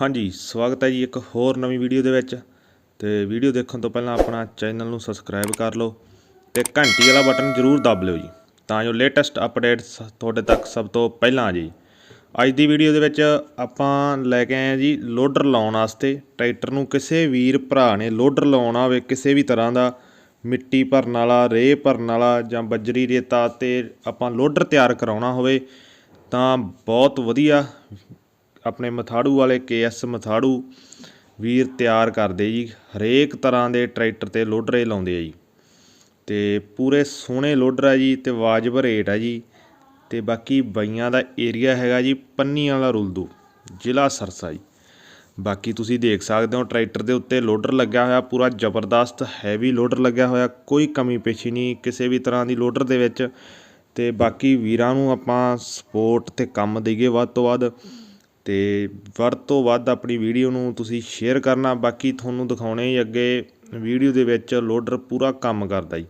ਹਾਂਜੀ, ਸਵਾਗਤ ਹੈ ਜੀ ਇੱਕ ਹੋਰ ਨਵੀਂ ਵੀਡੀਓ ਦੇ ਵਿੱਚ। ਤੇ ਵੀਡੀਓ ਦੇਖਣ ਤੋਂ ਪਹਿਲਾਂ ਆਪਣਾ ਚੈਨਲ ਨੂੰ ਸਬਸਕ੍ਰਾਈਬ ਕਰ ਲਓ ਤੇ ਘੰਟੀ ਵਾਲਾ ਬਟਨ ਜ਼ਰੂਰ ਦਬ ਲਿਓ ਜੀ, ਤਾਂ ਜੋ ਲੇਟੈਸਟ ਅਪਡੇਟਸ ਤੁਹਾਡੇ ਤੱਕ ਸਭ ਤੋਂ ਪਹਿਲਾਂ ਆ ਜੀ ਅੱਜ ਦੀ ਵੀਡੀਓ ਦੇ ਵਿੱਚ ਆਪਾਂ ਲੈ ਕੇ ਆਏ ਹਾਂ ਜੀ ਲੋਡਰ ਲਾਉਣ ਵਾਸਤੇ। ਟਰੈਕਟਰ ਨੂੰ ਕਿਸੇ ਵੀਰ ਭਰਾ ਨੇ ਲੋਡਰ ਲਾਉਣਾ ਹੋਵੇ ਕਿਸੇ ਵੀ ਤਰ੍ਹਾਂ ਦਾ, ਮਿੱਟੀ ਭਰਨ ਵਾਲਾ, ਰੇਹ ਭਰਨ ਵਾਲਾ ਜਾਂ ਬਜਰੀ ਰੇਤਾ ਤੇ ਆਪਾਂ ਲੋਡਰ ਤਿਆਰ ਕਰਾਉਣਾ ਹੋਵੇ ਤਾਂ ਬਹੁਤ ਵਧੀਆ ਆਪਣੇ ਮਥਾੜੂ ਵਾਲੇ ਕੇਐਸ ਮਥਾੜੂ ਵੀਰ ਤਿਆਰ ਕਰਦੇ ਜੀ। ਹਰੇਕ ਤਰ੍ਹਾਂ ਦੇ ਟਰੈਕਟਰ ਤੇ ਲੋਡਰੇ ਲਾਉਂਦੇ ਆ ਜੀ। ਤੇ ਪੂਰੇ ਸੋਹਣੇ ਲੋਡਰ ਆ ਜੀ ਤੇ ਵਾਜਬ ਰੇਟ ਆ ਜੀ। ਤੇ ਬਾਕੀ ਬਈਆਂ ਦਾ ਏਰੀਆ ਹੈਗਾ ਜੀ ਪੰਨੀ ਵਾਲਾ ਰੁਲਦੂ, ਜ਼ਿਲ੍ਹਾ ਸਰਸਾ ਜੀ। ਬਾਕੀ ਤੁਸੀਂ ਦੇਖ ਸਕਦੇ ਹੋ ਟਰੈਕਟਰ ਦੇ ਉੱਤੇ ਲੋਡਰ ਲੱਗਿਆ ਹੋਇਆ, ਪੂਰਾ ਜ਼ਬਰਦਸਤ ਹੈਵੀ ਲੋਡਰ ਲੱਗਿਆ ਹੋਇਆ, ਕੋਈ ਕਮੀ ਪੇਸ਼ੀ ਨਹੀਂ, ਕਿਸੇ ਵੀ ਤਰ੍ਹਾਂ ਦੀ ਲੋਡਰ ਦੇ ਵਿੱਚ। ਤੇ ਬਾਕੀ ਵੀਰਾਂ ਨੂੰ ਆਪਾਂ ਸਪੋਰਟ ਤੇ ਕੰਮ ਦਈਏ ਵੱਧ ਤੋਂ ਵੱਧ। ਅਤੇ ਵੱਧ ਤੋਂ ਵੱਧ ਆਪਣੀ ਵੀਡੀਓ ਨੂੰ ਤੁਸੀਂ ਸ਼ੇਅਰ ਕਰਨਾ, ਬਾਕੀ ਤੁਹਾਨੂੰ ਦਿਖਾਉਣੇ ਹੀ ਅੱਗੇ ਵੀਡੀਓ ਦੇ ਵਿੱਚ ਲੋਡਰ ਪੂਰਾ ਕੰਮ ਕਰਦਾ ਜੀ।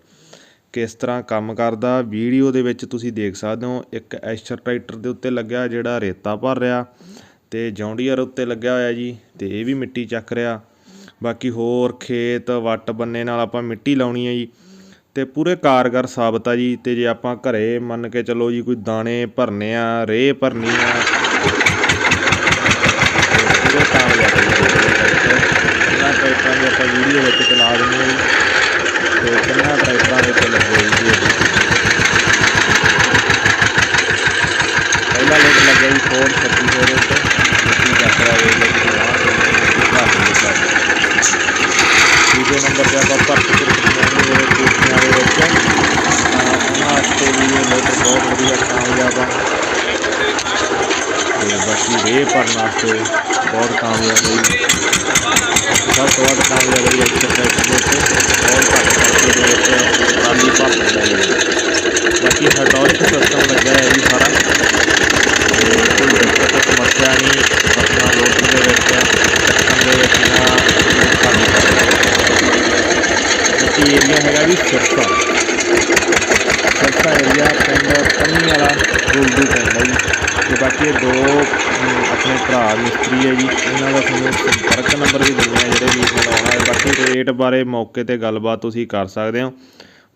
ਕਿਸ ਤਰ੍ਹਾਂ ਕੰਮ ਕਰਦਾ, ਵੀਡੀਓ ਦੇ ਵਿੱਚ ਤੁਸੀਂ ਦੇਖ ਸਕਦੇ ਹੋ, ਇੱਕ ਐਸ਼ਰ ਟਰੈਕਟਰ ਦੇ ਉੱਤੇ ਲੱਗਿਆ ਜਿਹੜਾ ਰੇਤਾ ਭਰ ਰਿਹਾ ਤੇ ਜੌਂਡੀਅਰ ਉੱਤੇ ਲੱਗਿਆ ਹੋਇਆ ਜੀ ਤੇ ਇਹ ਵੀ ਮਿੱਟੀ ਚੱਕ ਰਿਹਾ। ਬਾਕੀ ਹੋਰ ਖੇਤ, ਵੱਟ ਬੰਨੇ ਨਾਲ ਆਪਾਂ ਮਿੱਟੀ ਲਾਉਣੀ ਹੈ ਜੀ ਤੇ ਪੂਰੇ ਕਾਰਗਰ ਸਾਬਤ ਆ ਜੀ ਤੇ ਜੇ ਆਪਾਂ ਘਰੇ ਮੰਨ ਕੇ ਚੱਲੋ ਜੀ ਕੋਈ ਦਾਣੇ ਭਰਨੇ ਆ, ਰੇਹ ਭਰਨੀ ਆ ਤੇ ਪੂਰੇ ਕਾਮਯਾਬ ਆ ਜੀ ਇਹਨਾਂ ਟਰੈਕਟਰਾਂ ਦੀ ਆਪਾਂ ਵੀਡੀਓ ਵਿੱਚ ਚਲਾ ਦਿੰਦੇ ਹਾਂ ਜੀ। ਤੇ ਕਿੰਨਾ ਟਰੈਕਟਰਾਂ ਦੇ ਉੱਤੇ ਲੱਗੇ ਜੀ। ਇਹ ਪਹਿਲਾ ਲੋਡ ਲੱਗਿਆ ਜੀ ਫੋਰਡ 3600 ਦੇ ਉੱਤੇ। ਮਿੱਟੀ ਚੱਕ ਰਿਹਾ ਵੇਖ ਲਓ ਤੁਸੀਂ ਆਹ ਦੇਖੋ ਜੀ ਘਰ ਦੇ ਵਿੱਚ ਦੂਜੇ ਨੰਬਰ ਤੇ ਆਪਾਂ ਭਰਤ ਕੁਰਕੀਆਂ ਦੇ ਕੋਠੀਆਂ ਦੇ ਵਿੱਚ। ਤਾਂ ਉਹਨਾਂ ਵਾਸਤੇ ਵੀ ਇਹ ਮੋਟਰ ਬਹੁਤ ਵਧੀਆ ਕਾਮਯਾਬ ਆ। ਤੇ ਬਾਕੀ ਰੇਹ ਭਰਨ ਵਾਸਤੇ ਬਹੁਤ ਕਾਮਯਾਬ ਹੈ ਜੀ ਸਭ ਤੋਂ ਵੱਧ ਕਾਮਯਾਬ ਹੈ ਇਸ ਟਰੈਕਟਰ ਦੇ ਉੱਤੇ ਬਹੁਤ ਘੱਟ ਖਰਚੇ ਦੇ ਵਿੱਚ ਟਰਾਲੀ ਭਰ ਦਿੰਦਾ ਜੀ ਬਾਕੀ ਹਾਈਡ੍ਰੋਲਿਕ ਸਿਸਟਮ ਲੱਗਿਆ ਹੈ ਜੀ ਸਾਰਾ ਤੇ ਕੋਈ ਦਿੱਕਤ ਸਮੱਸਿਆ ਨਹੀਂ ਆਪਣਾ ਲੋਡਰ ਦੇ ਵਿੱਚ ਚੱਕਣ ਦੇ ਵਿੱਚ ਨਾ ਖਾਲੀ ਬਾਕੀ ਏਰੀਆ ਹੈਗਾ ਜੀ ਸਿਰਸਾ ਸਿਰਸਾ ਏਰੀਆ ਪਿੰਡ ਪੰਨੀ ਵਾਲਾ ਗੁਲਦੂ ਪਿੰਡ ਹੈ ਜੀ ਤੇ ਬਾਕੀ ਇਹ ਦੋ ਅਮ, ਆਪਣੇ ਭਰਾ ਮਿਸਤਰੀ ਹੈ ਜੀ ਇਹਨਾਂ ਦਾ ਤੁਹਾਨੂੰ ਸੰਪਰਕ ਨੰਬਰ ਵੀ ਦਿੰਦੇ ਆ ਜਿਹੜੇ ਵੀ ਲਾਉਣਾ ਹੈ ਬਾਕੀ ਰੇਟ ਬਾਰੇ ਮੌਕੇ ਤੇ ਗੱਲਬਾਤ ਤੁਸੀਂ ਕਰ ਸਕਦੇ ਹੋ।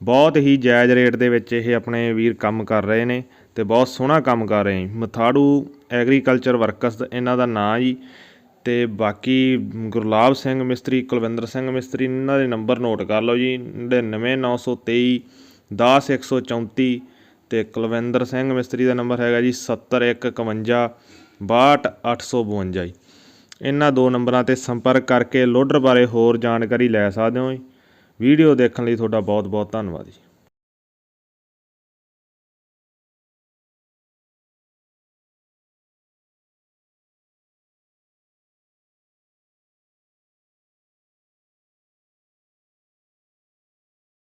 ਬਹੁਤ ਹੀ ਜਾਇਜ਼ ਰੇਟ ਦੇ ਵਿੱਚ ਇਹ ਆਪਣੇ ਵੀਰ ਕੰਮ ਕਰ ਰਹੇ ਨੇ ਤੇ ਬਹੁਤ ਸੋਹਣਾ ਕੰਮ ਕਰ ਰਹੇ ਮਥਾੜੂ ਐਗਰੀਕਲਚਰ ਵਰਕਰਸ ਇਹਨਾਂ ਦਾ ਨਾਂ ਜੀ ਤੇ ਬਾਕੀ ਗੁਰਲਾਬ ਸਿੰਘ ਮਿਸਤਰੀ, ਕੁਲਵਿੰਦਰ ਸਿੰਘ ਮਿਸਤਰੀ, ਇਹਨਾਂ ਦੇ ਨੰਬਰ ਨੋਟ ਕਰ ਲਓ ਜੀ। 99923 10134 ਤੇ ਕੁਲਵਿੰਦਰ ਸਿੰਘ ਮਿਸਤਰੀ ਦਾ ਨੰਬਰ ਹੈਗਾ ਜੀ 7151 62852 ਜੀ। ਇਹਨਾਂ ਦੋ ਨੰਬਰਾਂ ਤੇ ਸੰਪਰਕ ਕਰਕੇ ਲੋਡਰ ਬਾਰੇ ਹੋਰ ਜਾਣਕਾਰੀ ਲੈ ਸਕਦੇ ਹੋ ਜੀ। ਵੀਡੀਓ ਦੇਖਣ ਲਈ ਤੁਹਾਡਾ ਬਹੁਤ ਬਹੁਤ ਧੰਨਵਾਦ ਜੀ।